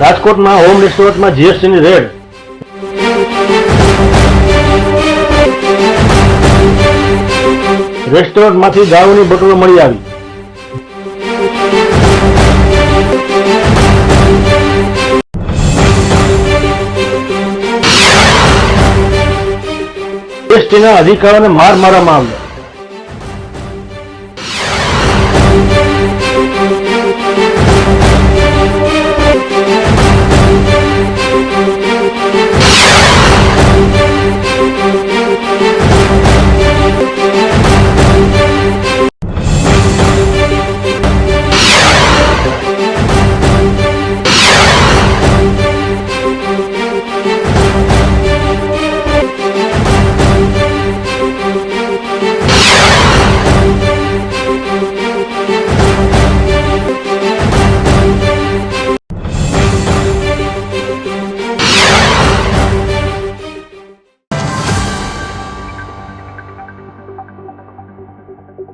રાજકોટમાં home રિસોર્ટમાં જીએસટીની red. રેસ્ટોરન્ટમાંથી દારૂની બોટલો મળી આવી. જીએસટીના અધિકારોને માર મારવામાં આવ્યો.